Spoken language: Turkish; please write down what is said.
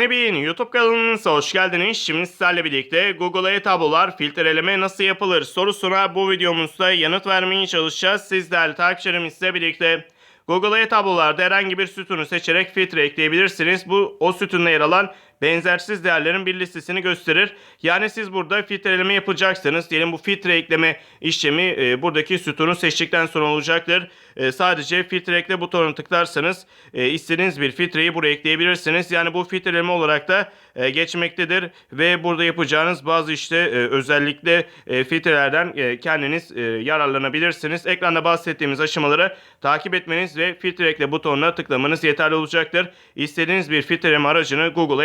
Nebin YouTube kanalınıza hoş geldiniz. Şimdi sizlerle birlikte Google'a tablolar filtreleme nasıl yapılır sorusuna bu videomuzda yanıt vermeye çalışacağız. Siz değerli takipçilerimizle birlikte Google'a tablolarda herhangi bir sütunu seçerek filtre ekleyebilirsiniz. Bu o sütunda yer alan benzersiz değerlerin bir listesini gösterir. Yani siz burada filtreleme yapacaksınız. Diyelim bu filtre ekleme işlemi e, buradaki sütunu seçtikten sonra olacaktır. E, sadece filtre ekle butonuna tıklarsanız e, istediğiniz bir filtreyi buraya ekleyebilirsiniz. Yani bu filtreleme olarak da e, geçmektedir ve burada yapacağınız bazı işte e, özellikle e, filtrelerden e, kendiniz e, yararlanabilirsiniz. Ekranda bahsettiğimiz aşamaları takip etmeniz ve filtre ekle butonuna tıklamanız yeterli olacaktır. İstediğiniz bir filtreleme aracını Google'a